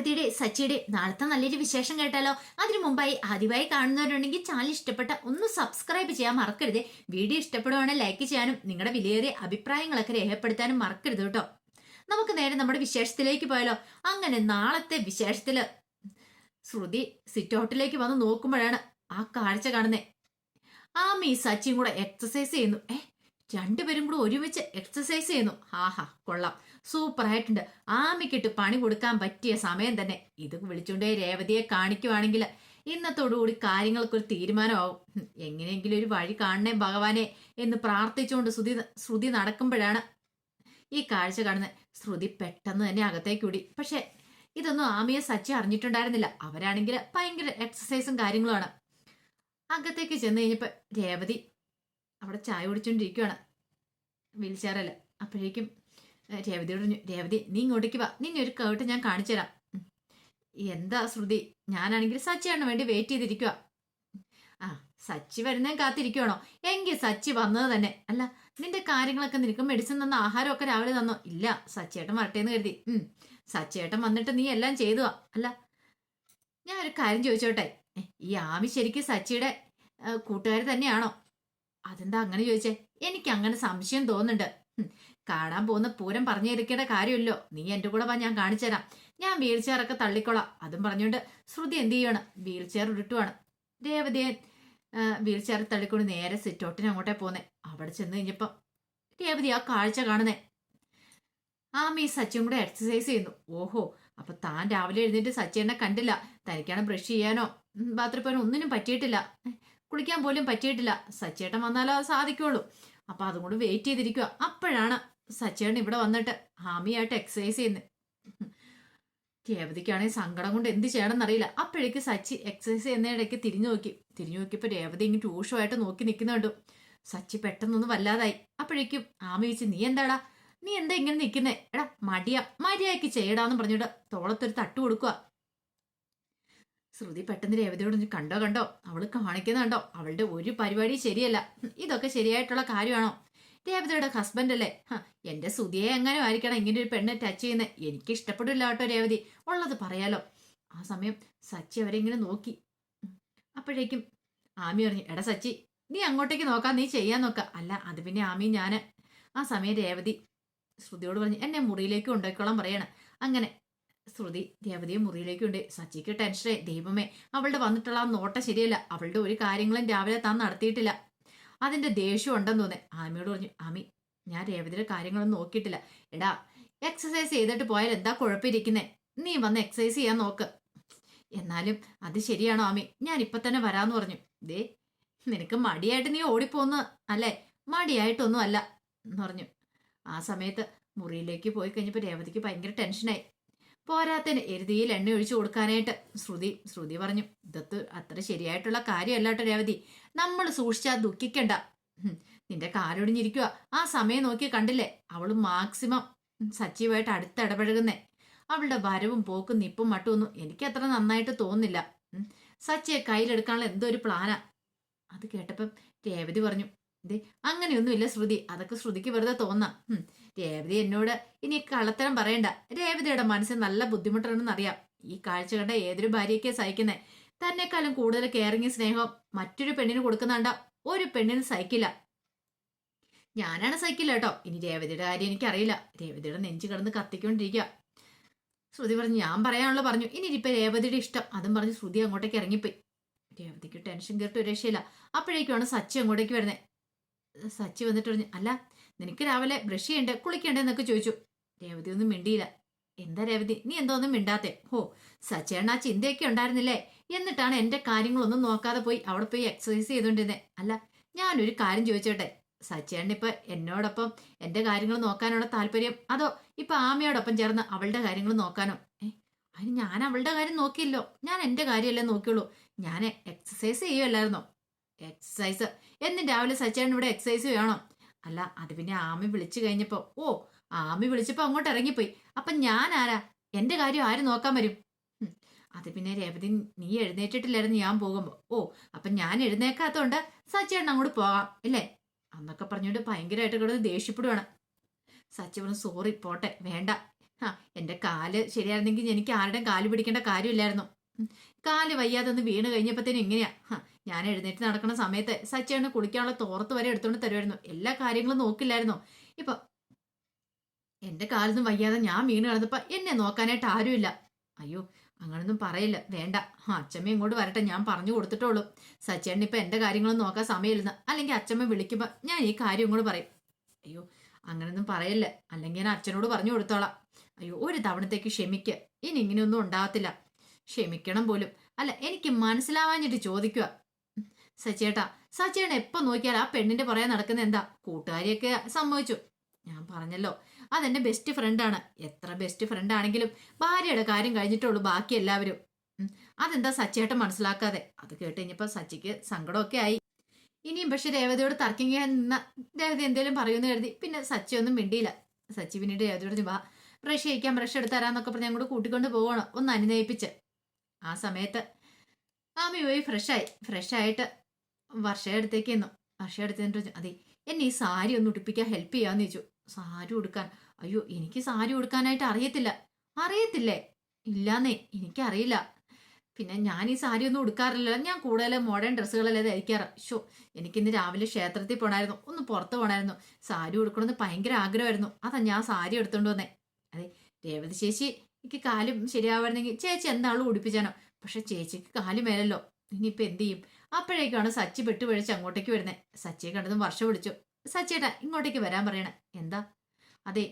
രേവതിയുടെ സച്ചിയുടെ നാളത്തെ നല്ലൊരു വിശേഷം കേട്ടാലോ? അതിനു മുമ്പായി ആദ്യമായി കാണുന്നവരുണ്ടെങ്കിൽ ചാനൽ ഇഷ്ടപ്പെട്ട ഒന്ന് സബ്സ്ക്രൈബ് ചെയ്യാൻ മറക്കരുത്. വീഡിയോ ഇഷ്ടപ്പെടുവാണെങ്കിൽ ലൈക്ക് ചെയ്യാനും നിങ്ങളുടെ വിലയേറിയ അഭിപ്രായങ്ങളൊക്കെ രേഖപ്പെടുത്താനും മറക്കരുത് കേട്ടോ. നമുക്ക് നേരെ നമ്മുടെ വിശേഷത്തിലേക്ക് പോയാലോ? അങ്ങനെ നാളത്തെ വിശേഷത്തിൽ ശ്രുതി സിറ്റ് ഔട്ടിലേക്ക് വന്ന് നോക്കുമ്പോഴാണ് ആ കാഴ്ച കാണുന്നത് ആമി സച്ചിയും കൂടെ എക്സസൈസ് ചെയ്യുന്നു. ഏ രണ്ടുപേരും കൂടെ ഒരുമിച്ച് എക്സസൈസ് ചെയ്യുന്നു. ആഹാ കൊള്ളാം. സൂപ്പർ ആയിട്ടുണ്ട്. ആമിക്കിട്ട് പണി കൊടുക്കാൻ പറ്റിയ സമയം തന്നെ. ഇത് വിളിച്ചുകൊണ്ടേ രേവതിയെ കാണിക്കുവാണെങ്കിൽ ഇന്നത്തോടുകൂടി കാര്യങ്ങൾക്ക് ഒരു തീരുമാനമാവും എങ്ങനെയെങ്കിലും ഒരു വഴി കാണണേ ഭഗവാനെ എന്ന് പ്രാർത്ഥിച്ചുകൊണ്ട് ശ്രുതി ശ്രുതി നടക്കുമ്പോഴാണ് ഈ കാഴ്ച കാണുന്നത്. ശ്രുതി പെട്ടെന്ന് തന്നെ അകത്തേക്ക് കൂടി പക്ഷെ ഇതൊന്നും ആമിയെ സച്ചി അറിഞ്ഞിട്ടുണ്ടായിരുന്നില്ല. അവരാണെങ്കിൽ ഭയങ്കര എക്സസൈസും കാര്യങ്ങളുമാണ് അകത്തേക്ക് ചെന്ന് കഴിഞ്ഞപ്പോൾ രേവതി അവിടെ ചായ കുടിച്ചോണ്ടിരിക്കുവാണ്. വീൽ അപ്പോഴേക്കും രേവതി രേവതിയോട് രേവതി നീ ഇങ്ങോട്ടേക്ക് വാ. നിന്നെ ഒരു കേട്ട് ഞാൻ കാണിച്ചു തരാം. എന്താ ശ്രുതി? ഞാനാണെങ്കിൽ സച്ചിയാണ് വേണ്ടി വെയിറ്റ് ചെയ്തിരിക്കുക ആ സച്ചി വരുന്നേ കാത്തിരിക്കുവാണോ? എങ്കിൽ സച്ചി വന്നത് തന്നെ. അല്ല നിന്റെ കാര്യങ്ങളൊക്കെ നിനക്ക് മെഡിസിൻ തന്ന ആഹാരമൊക്കെ രാവിലെ തന്നോ? ഇല്ല സച്ചിയേട്ടൻ വരട്ടേന്ന് കരുതി. ഉം സച്ചിയേട്ടൻ വന്നിട്ട് നീ എല്ലാം ചെയ്തു അല്ല ഞാൻ ഒരു കാര്യം ചോദിച്ചോട്ടെ? ഈ ആമി ശരിക്കും സച്ചിയുടെ കൂട്ടുകാർ തന്നെയാണോ? അതെന്താ അങ്ങനെ ചോദിച്ചേ? എനിക്ക് അങ്ങനെ സംശയം തോന്നുന്നുണ്ട്. കാണാൻ പോകുന്ന പൂരം പറഞ്ഞിരിക്കേണ്ട കാര്യമല്ലോ. നീ എന്റെ കൂടെ വാ ഞാൻ കാണിച്ചുതരാം ഞാൻ വീൽ ചെയറൊക്കെ തള്ളിക്കൊള്ളാം അതും പറഞ്ഞുകൊണ്ട് ശ്രുതി എന്ത് ചെയ്യണം വീൽ ചെയർ ഉരുട്ടുവാണ്. രേവതിയെ വീൽ ചെയർ തള്ളിക്കൊണ്ട് നേരെ സിറ്റോട്ടിന് അങ്ങോട്ടേ പോന്നെ. അവിടെ ചെന്ന് കഴിഞ്ഞപ്പം രേവതി ആ കാഴ്ച കാണുന്നേ. ആമി സച്ചിൻ കൂടെ എക്സസൈസ് ചെയ്യുന്നു. ഓഹോ അപ്പൊ താൻ രാവിലെ എഴുന്നേറ്റ് സച്ചിനെ കണ്ടില്ല. തനിക്കാണ് ബ്രഷ് ചെയ്യാനോ ബാത്റൂമിൽ പോകാനോ ഒന്നിനും പറ്റിയിട്ടില്ല. കുളിക്കാൻ പോലും പറ്റിയിട്ടില്ല. സച്ചേട്ടൻ വന്നാലോ സാധിക്കുള്ളൂ. അപ്പൊ അതും വെയിറ്റ് ചെയ്തിരിക്കുക അപ്പോഴാണ് സച്ചേട്ടൻ ഇവിടെ വന്നിട്ട് ഹാമിയായിട്ട് എക്സസൈസ് ചെയ്യുന്നത് രേവതിക്കാണെങ്കിൽ സങ്കടം കൊണ്ട് എന്ത് ചെയ്യണമെന്ന് അറിയില്ല. അപ്പോഴേക്ക് സച്ചി എക്സസൈസ് ചെയ്യുന്നതിടയ്ക്ക് തിരിഞ്ഞു നോക്കി. തിരിഞ്ഞു നോക്കിയപ്പോൾ രേവതി ഇങ്ങനെ ട്യൂഷമായിട്ട് നോക്കി നിൽക്കുന്ന കണ്ടു. സച്ചി പെട്ടെന്നൊന്ന് വല്ലാതായി. അപ്പോഴേക്കും ആമി വെച്ച് നീ എന്താടാ? നീ എന്താ ഇങ്ങനെ നിൽക്കുന്നേ? എടാ മടിയ. മര്യാദയ്ക്ക് ചെയ്യടാന്ന് പറഞ്ഞിട്ട് തോളത്തൊരു തട്ട് കൊടുക്കുക ശ്രുതി പെട്ടെന്ന് രേവതിയോട് കണ്ടോ കണ്ടോ? അവൾ കാണിക്കുന്നുണ്ടോ? അവളുടെ ഒരു പരിപാടി ശരിയല്ല. ഇതൊക്കെ ശരിയായിട്ടുള്ള കാര്യമാണോ? രേവതിയുടെ ഹസ്ബൻഡ് അല്ലേ? എന്റെ സുതിയെ എങ്ങനെ ആയിരിക്കണം ഇങ്ങനെ ഒരു പെണ്ണ് ടച്ച് ചെയ്യുന്നത് എനിക്ക് ഇഷ്ടപ്പെടില്ല കേട്ടോ രേവതി. ഉള്ളത് പറയാലോ. ആ സമയം സച്ചി അവരെ ഇങ്ങനെ നോക്കി. അപ്പോഴേക്കും ആമി പറഞ്ഞു എടാ സച്ചി നീ അങ്ങോട്ടേക്ക് നോക്കാം നീ ചെയ്യാൻ നോക്ക. അല്ല അത് പിന്നെ ആമി ഞാൻ ആ സമയം രേവതി ശ്രുതിയോട് പറഞ്ഞു എന്നെ മുറിയിലേക്ക് കൊണ്ടുപോയിക്കോളാൻ പറയണം. അങ്ങനെ ശ്രുതി ദേവതയെ മുറിയിലേക്കുണ്ട്. സച്ചിക്ക് ടെൻഷനെ ദൈവമേ അവളുടെ വന്നിട്ടുള്ള ആ നോട്ടം ശരിയല്ല. അവളുടെ ഒരു കാര്യങ്ങളും രാവിലെ താൻ നടത്തിയിട്ടില്ല. അതിന്റെ ദേഷ്യം ഉണ്ടെന്ന് തോന്നേ ആമിയോട് പറഞ്ഞു ആമി ഞാൻ രേവതിയുടെ കാര്യങ്ങളൊന്നും നോക്കിയിട്ടില്ല. എടാ എക്സസൈസ് ചെയ്തിട്ട് പോയാൽ എന്താ കുഴപ്പമിരിക്കുന്നേ? നീ വന്ന് എക്സസൈസ് ചെയ്യാൻ നോക്ക്. എന്നാലും അത് ശരിയാണോ ആമി? ഞാൻ ഇപ്പൊ തന്നെ വരാന്ന് പറഞ്ഞു. ദേ നിനക്ക് മടിയായിട്ട് നീ ഓടിപ്പോന്ന് അല്ലേ? മടിയായിട്ടൊന്നും അല്ല എന്ന് പറഞ്ഞു. ആ സമയത്ത് മുറിയിലേക്ക് പോയി കഴിഞ്ഞപ്പോൾ രേവതിക്ക് ഭയങ്കര ടെൻഷനായി. പോരാത്തതിന് എരുതിയിൽ എണ്ണ ഒഴിച്ചു കൊടുക്കാനായിട്ട്. ശ്രുതി ശ്രുതി പറഞ്ഞു ഇതത്ത് അത്ര ശരിയായിട്ടുള്ള കാര്യമല്ല കേട്ടോ രേവതി. നമ്മൾ സൂക്ഷിച്ചാൽ ദുഃഖിക്കണ്ട. നിന്റെ കാലൊടിഞ്ഞിരിക്കുക ആ സമയം നോക്കി കണ്ടില്ലേ? അവൾ മാക്സിമം സജീവമായിട്ട് അടുത്ത് ഇടപഴകുന്നേ. അവളുടെ വരവും പോക്കും നിപ്പും മട്ടും ഒന്നും എനിക്ക് അത്ര നന്നായിട്ട് തോന്നുന്നില്ല. സച്ചിയെ കയ്യിലെടുക്കാനുള്ള എന്തോ ഒരു പ്ലാനാ. അത് കേട്ടപ്പം രേവതി പറഞ്ഞു ദേ അങ്ങനെയൊന്നുമില്ല ശ്രുതി. അതൊക്കെ ശ്രുതിക്ക് വെറുതെ തോന്നാം. രേവതി എന്നോട് ഇനി കള്ളത്തരം പറയണ്ട. രേവതിയുടെ മനസ്സിൽ നല്ല ബുദ്ധിമുട്ടുണ്ടെന്ന് അറിയാം. ഈ കാഴ്ച കണ്ട ഏതൊരു ഭാര്യയ്ക്ക് സഹിക്കുന്നേ? തന്നെക്കാളും കൂടുതൽ കെയറിങ് സ്നേഹം മറ്റൊരു പെണ്ണിന് കൊടുക്കുന്നുണ്ട. ഒരു പെണ്ണിന് സഹിക്കില്ല. ഞാനാണ് സഹിക്കില്ല കേട്ടോ. ഇനി രേവതിയുടെ കാര്യം എനിക്കറിയില്ല. രേവതിയുടെ നെഞ്ചു കിടന്ന് കത്തിക്കൊണ്ടിരിക്കുക ശ്രുതി പറഞ്ഞു ഞാൻ പറയാനുള്ള പറഞ്ഞു. ഇനി ഇപ്പൊ രേവതിയുടെ ഇഷ്ടം. അതും പറഞ്ഞ് ശ്രുതി അങ്ങോട്ടേക്ക് ഇറങ്ങിപ്പോയി. രേവതിക്ക് ടെൻഷൻ കേട്ട് ഒരു രക്ഷയില്ല. അപ്പോഴേക്കുമാണ് സച്ചി അങ്ങോട്ടേക്ക് വരുന്നത് സച്ചി വന്നിട്ട് പറഞ്ഞു അല്ല നിനക്ക് രാവിലെ ബ്രഷ് ചെയ്യണ്ടേ കുളിക്കണ്ടേ എന്നൊക്കെ ചോദിച്ചു. രേവതി ഒന്നും മിണ്ടിയില്ല. എന്താ രേവതി നീ എന്തോ ഒന്നും മിണ്ടാത്തെ? ഹോ സച്ചേണ ആ ചിന്തയൊക്കെ ഉണ്ടായിരുന്നില്ലേ? എന്നിട്ടാണ് എന്റെ കാര്യങ്ങളൊന്നും നോക്കാതെ പോയി അവിടെ പോയി എക്സസൈസ് ചെയ്തുകൊണ്ടിരുന്നത് അല്ല ഞാനൊരു കാര്യം ചോദിച്ചോട്ടെ? സച്ചേണ്ണ ഇപ്പൊ എന്നോടൊപ്പം എന്റെ കാര്യങ്ങൾ നോക്കാനുള്ള താല്പര്യം അതോ ഇപ്പൊ ആമയോടൊപ്പം ചേർന്ന് അവളുടെ കാര്യങ്ങൾ നോക്കാനോ? ഏ അതിന് ഞാൻ അവളുടെ കാര്യം നോക്കിയില്ലോ. ഞാൻ എന്റെ കാര്യമല്ലേ നോക്കിയുള്ളൂ. ഞാൻ എക്സസൈസ് ചെയ്യുമല്ലായിരുന്നോ എക്സസൈസ് എന്നും രാവിലെ സച്ചേട്ടൻ ഇവിടെ എക്സസൈസ് വേണം. അല്ല അത് പിന്നെ ആമി വിളിച്ചു കഴിഞ്ഞപ്പോൾ ഓ ആമി വിളിച്ചപ്പോൾ അങ്ങോട്ട് ഇറങ്ങിപ്പോയി. അപ്പൊ ഞാൻ ആരാ? എന്റെ കാര്യം ആര് നോക്കാൻ വരും? അത് പിന്നെ രേവതി നീ എഴുന്നേറ്റിട്ടില്ലായിരുന്നു ഞാൻ പോകുമ്പോ. ഓ അപ്പൊ ഞാൻ എഴുന്നേക്കാത്തതുകൊണ്ട് സച്ചേട്ടൻ അങ്ങോട്ട് പോകാം ഇല്ലേ? അന്നൊക്കെ പറഞ്ഞുകൊണ്ട് ഭയങ്കരമായിട്ട് കിടന്ന് ദേഷ്യപ്പെടുവാണ്. സച്ചി പറഞ്ഞു സോറി പോട്ടെ വേണ്ട. ആ എന്റെ കാൽ ശരിയായിരുന്നെങ്കിൽ എനിക്ക് ആരുടെയും കാൽ പിടിക്കേണ്ട കാര്യമില്ലായിരുന്നു. കാൽ വയ്യാതെ ഒന്ന് വീണ് കഴിഞ്ഞപ്പോഴത്തേനും എങ്ങനെയാ? ഞാൻ എഴുന്നേറ്റ് നടക്കുന്ന സമയത്ത് സച്ചേണ് കുളിക്കാനുള്ള തോർത്ത് വരെ എടുത്തുകൊണ്ട് തരുമായിരുന്നു എല്ലാ കാര്യങ്ങളും നോക്കില്ലായിരുന്നു? ഇപ്പൊ എന്റെ കാലൊന്നും വയ്യാതെ ഞാൻ വീണ് കിടന്നപ്പോ എന്നെ നോക്കാനായിട്ട് ആരുമില്ല. അയ്യോ അങ്ങനൊന്നും പറയില്ല. വേണ്ട. ആ, അച്ചമ്മ ഇങ്ങോട്ട് വരട്ടെ. ഞാൻ പറഞ്ഞു കൊടുത്തിട്ടുള്ളൂ സച്ചേണ് ഇപ്പൊ എന്റെ കാര്യങ്ങളൊന്നും നോക്കാൻ സമയമില്ലെന്ന്. അല്ലെങ്കിൽ അച്ഛമ്മ വിളിക്കുമ്പോ ഞാൻ ഈ കാര്യം ഇങ്ങോട്ട് പറയും. അയ്യോ അങ്ങനൊന്നും പറയല്ല. അല്ലെങ്കിൽ ഞാൻ അച്ഛനോട് പറഞ്ഞു കൊടുത്തോളാം. അയ്യോ ഒരു തവണത്തേക്ക് ക്ഷമിക്ക്. ഇനി ഇങ്ങനെയൊന്നും ഉണ്ടാകത്തില്ല. ക്ഷമിക്കണം പോലും. അല്ല എനിക്ക് മനസ്സിലാവാഞ്ഞിട്ട് ചോദിക്കുക സച്ചേട്ടാ സച്ചേട്ടൻ എപ്പോ നോക്കിയാൽ ആ പെണ്ണിന്റെ പുറകെ നടക്കുന്ന എന്താ? കൂട്ടുകാരിയൊക്കെ സമ്മതിച്ചു. ഞാൻ പറഞ്ഞല്ലോ അതെന്റെ ബെസ്റ്റ് ഫ്രണ്ടാണ് എത്ര ബെസ്റ്റ് ഫ്രണ്ട് ആണെങ്കിലും ഭാര്യയുടെ കാര്യം കഴിഞ്ഞിട്ടുള്ളൂ ബാക്കി എല്ലാവരും. അതെന്താ സച്ചേട്ടൻ മനസ്സിലാക്കാതെ? അത് കേട്ട് സച്ചിക്ക് സങ്കടമൊക്കെ ആയി. ഇനിയും പക്ഷെ രേവതിയോട് തർക്കിക്കാൻ നിന്ന രേവതി എന്തേലും പറയുമെന്ന് കരുതി. പിന്നെ സച്ചി ഒന്നും മിണ്ടിയില്ല. സച്ചി പിന്നീട് രേവതിയോട് വാ ബ്രഷ് കഴിക്കാൻ ബ്രഷ് എടുത്ത് തരാന്നൊക്കെ പറഞ്ഞ് അങ്ങോട്ട് കൂട്ടിക്കൊണ്ട് പോകണം ഒന്ന് അനുനയിപ്പിച്ച്. ആ സമയത്ത് ആമി പോയി ഫ്രഷായി ഫ്രഷായിട്ട് വർഷയുടെ അടുത്തേക്ക് ചെന്നു. വർഷ അടുത്തേക്ക് പറഞ്ഞു അതെ എന്നെ ഈ സാരി ഒന്ന് ഉടുപ്പിക്കാൻ ഹെൽപ്പ് ചെയ്യാന്ന് ചോദിച്ചു. സാരി ഉടുക്കാൻ. അയ്യോ എനിക്ക് സാരി ഉടുക്കാനായിട്ട് അറിയത്തില്ല. അറിയത്തില്ലേ? ഇല്ലാന്നേ എനിക്കറിയില്ല. പിന്നെ ഞാൻ ഈ സാരി ഒന്നും ഉടുക്കാറില്ല ഞാൻ കൂടുതൽ മോഡേൺ ഡ്രസ്സുകളല്ലേ ധരിക്കാറ്. ഷോ എനിക്കിന്ന് രാവിലെ ക്ഷേത്രത്തിൽ പോണായിരുന്നു. ഒന്ന് പുറത്ത് പോണായിരുന്നു. സാരി ഉടുക്കണമെന്ന് ഭയങ്കര ആഗ്രഹമായിരുന്നു. അതാ ഞാൻ സാരി എടുത്തോണ്ട് വന്നേ. അതെ രേവതി ചേച്ചി എനിക്ക് കാലും ശരിയാവണമെങ്കിൽ ചേച്ചി എന്താളും ഉടുപ്പിച്ചാനോ പക്ഷെ ചേച്ചിക്ക് കാൽ മേലല്ലോ. ഇനിയിപ്പോ എന്ത് ചെയ്യും? അപ്പോഴേക്കാണ് സച്ചി പെട്ടു പെട്ടുപഴിച്ച് അങ്ങോട്ടേക്ക് വരുന്നത് സച്ചിയെ കണ്ടതും വർഷം വിളിച്ചു. സച്ചിയേട്ടാ ഇങ്ങോട്ടേക്ക് വരാൻ പറയണേ. എന്താ? അതെ.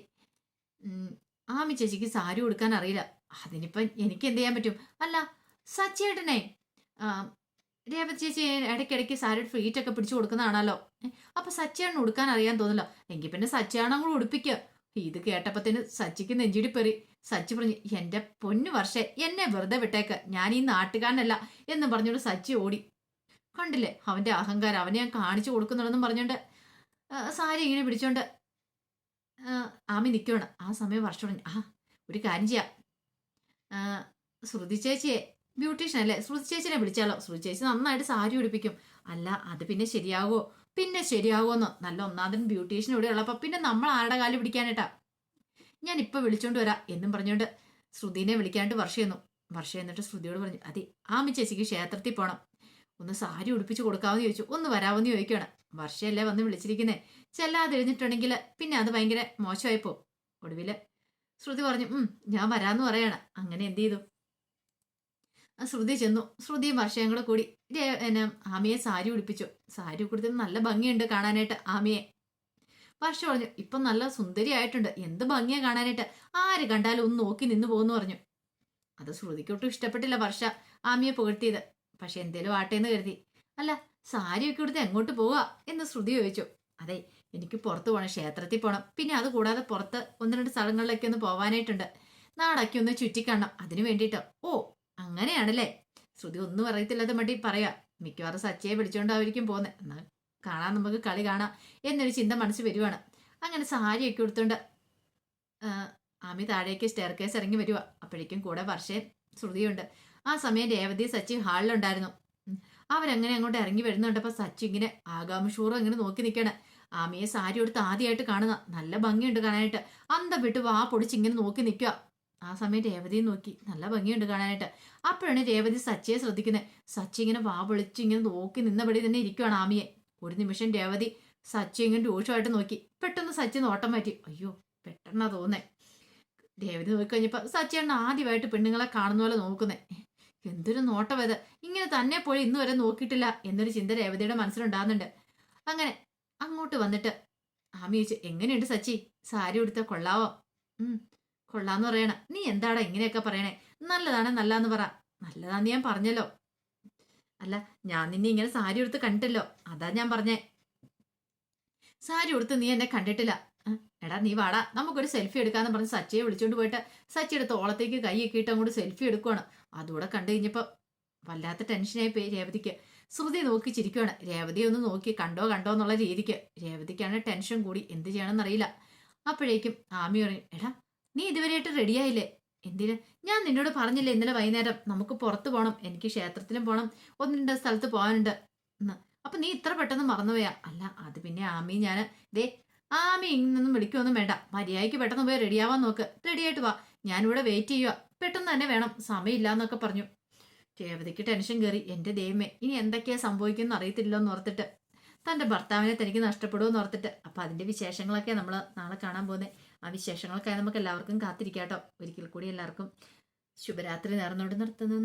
ആമി ചേച്ചിക്ക് സാരി കൊടുക്കാൻ അറിയില്ല. അതിനിപ്പം എനിക്ക് എന്ത് ചെയ്യാൻ പറ്റും? അല്ല സച്ചിയേട്ടനെ രേവതി ചേച്ചി ഇടയ്ക്കിടയ്ക്ക് സാരിയുടെ ഫ്രീറ്റ് ഒക്കെ പിടിച്ചു കൊടുക്കുന്നതാണല്ലോ അപ്പൊ സച്ചിയാണ് ഉടുക്കാൻ അറിയാൻ തോന്നില്ല എങ്കിൽ പിന്നെ സച്ചിയാണ് അങ്ങോട്ട് ഉടുപ്പിക്കുക ഇത് കേട്ടപ്പത്തിന് സച്ചിക്ക് നെഞ്ചിടി പെറി. സച്ചി പറഞ്ഞു എന്റെ പൊന്നു വർഷേ എന്നെ വെറുതെ വിട്ടേക്ക്. ഞാൻ ഈ നാട്ടുകാരനല്ല എന്ന് പറഞ്ഞുകൊണ്ട് സച്ചി ഓടി. കണ്ടില്ലേ അവന്റെ അഹങ്കാരം അവനെ ഞാൻ കാണിച്ചു കൊടുക്കുന്നുണ്ടെന്നും പറഞ്ഞോണ്ട് സാരി ഇങ്ങനെ പിടിച്ചോണ്ട് ആമി നിൽക്കുകയാണ് ആ സമയം വർഷം പറഞ്ഞു ആ ഒരു കാര്യം ചെയ്യാം. ശ്രുതി ചേച്ചിയെ ബ്യൂട്ടീഷ്യൻ അല്ലേ? ശ്രുതി ചേച്ചിനെ വിളിച്ചാലോ? ശ്രുതി ചേച്ചി നന്നായിട്ട് സാരി ഉടുപ്പിക്കും. അല്ല അത് പിന്നെ ശരിയാകുമോ പിന്നെ ശരിയാവുമെന്ന്. നല്ല ഒന്നാമതൻ ബ്യൂട്ടീഷ്യൻ ഇവിടെ ഉള്ളപ്പോൾ പിന്നെ നമ്മൾ ആരുടെ കാൽ പിടിക്കാനായിട്ടാ? ഞാൻ ഇപ്പൊ വിളിച്ചോണ്ട് വരാം. എന്നും പറഞ്ഞോണ്ട് ശ്രുതിനെ വിളിക്കാണ്ട് വർഷ ചെന്നു. വർഷ എന്നിട്ട് ശ്രുതിയോട് പറഞ്ഞു അതെ ആമി ചേച്ചിക്ക് ക്ഷേത്രത്തിൽ പോണം. ഒന്ന് സാരി ഉടുപ്പിച്ച് കൊടുക്കാമെന്ന് ചോദിച്ചു. ഒന്ന് വരാമെന്ന് ചോദിക്കുകയാണ് വർഷയല്ലേ വന്ന് വിളിച്ചിരിക്കുന്നേ. ചെല്ലാതെ എഴുന്നിട്ടുണ്ടെങ്കിൽ പിന്നെ അത് ഭയങ്കര മോശമായിപ്പോ. ഒടുവിൽ ശ്രുതി പറഞ്ഞു ഉം ഞാൻ വരാന്ന് പറയാണ്. അങ്ങനെ എന്ത് ചെയ്തു? ശ്രുതി ചെന്നു. ശ്രുതിയും വർഷയും കൂടി എന്നെ ആമിയെ സാരി ഉടുപ്പിച്ചു. സാരി കൊടുത്തത് നല്ല ഭംഗിയുണ്ട് കാണാനായിട്ട് ആമിയെ. വർഷ പറഞ്ഞു ഇപ്പം നല്ല സുന്ദരിയായിട്ടുണ്ട്. എന്ത് ഭംഗിയാ കാണാനായിട്ട്? ആര് കണ്ടാലും ഒന്ന് നോക്കി നിന്ന് പോകുന്നു പറഞ്ഞു. അത് ശ്രുതിക്കൊട്ടും ഇഷ്ടപ്പെട്ടില്ല വർഷ ആമിയെ പുകഴ്ത്തിയത്. പക്ഷെ എന്തേലും ആട്ടേന്ന് കരുതി. അല്ല സാരിയൊക്കെ എടുത്ത് എങ്ങോട്ട് പോവാ? എന്ന് ശ്രുതി ചോദിച്ചു. അതെ എനിക്ക് പുറത്ത് പോകണം ക്ഷേത്രത്തിൽ പോകണം പിന്നെ അത് കൂടാതെ പുറത്ത് ഒന്ന് രണ്ട് സ്ഥലങ്ങളിലൊക്കെ ഒന്ന് പോവാനായിട്ടുണ്ട്. നാടൊക്കെ ഒന്ന് ചുറ്റിക്കാണണം. അതിനു വേണ്ടിയിട്ട് ഓ അങ്ങനെയാണല്ലേ. ശ്രുതി ഒന്നും അറിയത്തില്ലാതെ മടി പറയാ മിക്കവാറും സച്ചയെ പിടിച്ചോണ്ടായിരിക്കും പോകുന്നത് എന്നാൽ കാണാൻ നമുക്ക് കളി കാണാം എന്നൊരു ചിന്ത മനസ്സിൽ വരുവാണ്. അങ്ങനെ സാരിയൊക്കെ എടുത്തോണ്ട് ആ, ആമി താഴേക്ക് സ്റ്റെയർ കേസ് ഇറങ്ങി വരുക അപ്പോഴേക്കും കൂടെ വർഷേ ശ്രുതിയുണ്ട്. ആ സമയം രേവതി സച്ചി ഹാളിലുണ്ടായിരുന്നു. അവരങ്ങനെ അങ്ങോട്ട് ഇറങ്ങി വരുന്നുണ്ട് അപ്പൊ സച്ചി ഇങ്ങനെ ആകാംക്ഷൂറും ഇങ്ങനെ നോക്കി നിൽക്കണ ആമിയെ സാരി എടുത്ത് ആദ്യമായിട്ട് കാണുന്ന നല്ല ഭംഗിയുണ്ട് കാണാനായിട്ട്. അന്തം വിട്ട് വാ പൊടിച്ച് ഇങ്ങനെ നോക്കി നിൽക്കുക ആ സമയം രേവതിയും നോക്കി. നല്ല ഭംഗിയുണ്ട് കാണാനായിട്ട്. അപ്പോഴാണ് രേവതി സച്ചിയെ ശ്രദ്ധിക്കുന്നത് സച്ചി ഇങ്ങനെ വാ വിളിച്ച് ഇങ്ങനെ നോക്കി നിന്നപടി തന്നെ ഇരിക്കുവാണ് ആമിയെ. ഒരു നിമിഷം രേവതി സച്ചി ഇങ്ങനെ രൂക്ഷമായിട്ട് നോക്കി. പെട്ടെന്ന് സച്ചി നോട്ടം മാറ്റി. അയ്യോ പെട്ടെന്നാ തോന്നേ. രേവതി നോക്കിക്കഴിഞ്ഞപ്പോൾ സച്ചിയാണ് ആദ്യമായിട്ട് പെണ്ണുങ്ങളെ കാണുന്ന പോലെ നോക്കുന്നേ. എന്തൊരു നോട്ടം ഇത്. ഇങ്ങനെ തന്നെ പോയി ഇന്ന് വരെ നോക്കിയിട്ടില്ല എന്നൊരു ചിന്ത രേവതിയുടെ മനസ്സിലുണ്ടാകുന്നുണ്ട്. അങ്ങനെ അങ്ങോട്ട് വന്നിട്ട് ആമി ചോദിച്ചു എങ്ങനെയുണ്ട് സച്ചി? സാരി ഉടുത്ത കൊള്ളാവോ? കൊള്ളാന്ന് പറയണ. നീ എന്താടാ ഇങ്ങനെയൊക്കെ പറയണേ? നല്ലതാണ് നല്ലതെന്ന് പറ. നല്ലതാന്ന് ഞാൻ പറഞ്ഞല്ലോ. അല്ല ഞാൻ നിന്നെ ഇങ്ങനെ സാരി ഉടുത്ത് കണ്ടിട്ടല്ലോ. അതാ ഞാൻ പറഞ്ഞേ. സാരി ഉടുത്ത് നീ എന്നെ കണ്ടിട്ടില്ല. എടാ നീ വാടാ. നമുക്കൊരു സെൽഫി എടുക്കാന്ന് പറഞ്ഞ് സച്ചിയെ വിളിച്ചോണ്ട് പോയിട്ട് സച്ചിയുടെ തോളത്തേക്ക് കൈയൊക്കെ ഇട്ട് അങ്ങോട്ട് സെൽഫി എടുക്കുവാണ്. അതുകൂടെ കണ്ടു കഴിഞ്ഞപ്പോ വല്ലാത്ത ടെൻഷനായി പോയി രേവതിക്ക്. ശ്രുതി നോക്കി ചിരിക്കുവാണ്. രേവതി ഒന്ന് നോക്കി കണ്ടോ കണ്ടോ എന്നുള്ള രീതിക്ക്. രേവതിക്കാണ് ടെൻഷൻ കൂടി. എന്ത് ചെയ്യണമെന്ന് അറിയില്ല അപ്പോഴേക്കും ആമി പറയും എടാ നീ ഇതുവരെയായിട്ട് റെഡിയായില്ലേ എന്തിന്? ഞാൻ നിന്നോട് പറഞ്ഞില്ലേ ഇന്നലെ വൈകുന്നേരം നമുക്ക് പുറത്തു പോകണം എനിക്ക് ക്ഷേത്രത്തിലും പോകണം ഒന്ന് രണ്ട് സ്ഥലത്ത് പോകാനുണ്ട് എന്ന്. അപ്പൊ നീ ഇത്ര പെട്ടെന്ന് മറന്നുപോയാ? അല്ല അത് പിന്നെ ആമി ഞാൻ ദേ ആമി ഇങ്ങനൊന്നും വിളിക്കൊന്നും വേണ്ട. മര്യാദയ്ക്ക് പെട്ടെന്ന് പോയി റെഡിയാവാൻ നോക്ക്. റെഡിയായിട്ട് വാ. ഞാനിവിടെ വെയിറ്റ് ചെയ്യുക പെട്ടെന്ന് തന്നെ വേണം. സമയമില്ല എന്നൊക്കെ പറഞ്ഞു. രേവതിക്ക് ടെൻഷൻ കയറി എന്റെ ദൈവമേ ഇനി എന്തൊക്കെയാ സംഭവിക്കുമെന്ന് അറിയത്തില്ലോ എന്ന് ഓർത്തിട്ട്. തന്റെ ഭർത്താവിനെ തനിക്ക് നഷ്ടപ്പെടുമെന്ന് ഓർത്തിട്ട്. അപ്പൊ അതിന്റെ വിശേഷങ്ങളൊക്കെ നമ്മൾ നാളെ കാണാൻ പോകുന്നത് ആ വിശേഷങ്ങൾക്കായി നമുക്ക് എല്ലാവർക്കും കാത്തിരിക്കാട്ടോ ഒരിക്കൽ കൂടി എല്ലാവർക്കും ശുഭരാത്രി നേർന്നോട് നിർത്തുന്നു.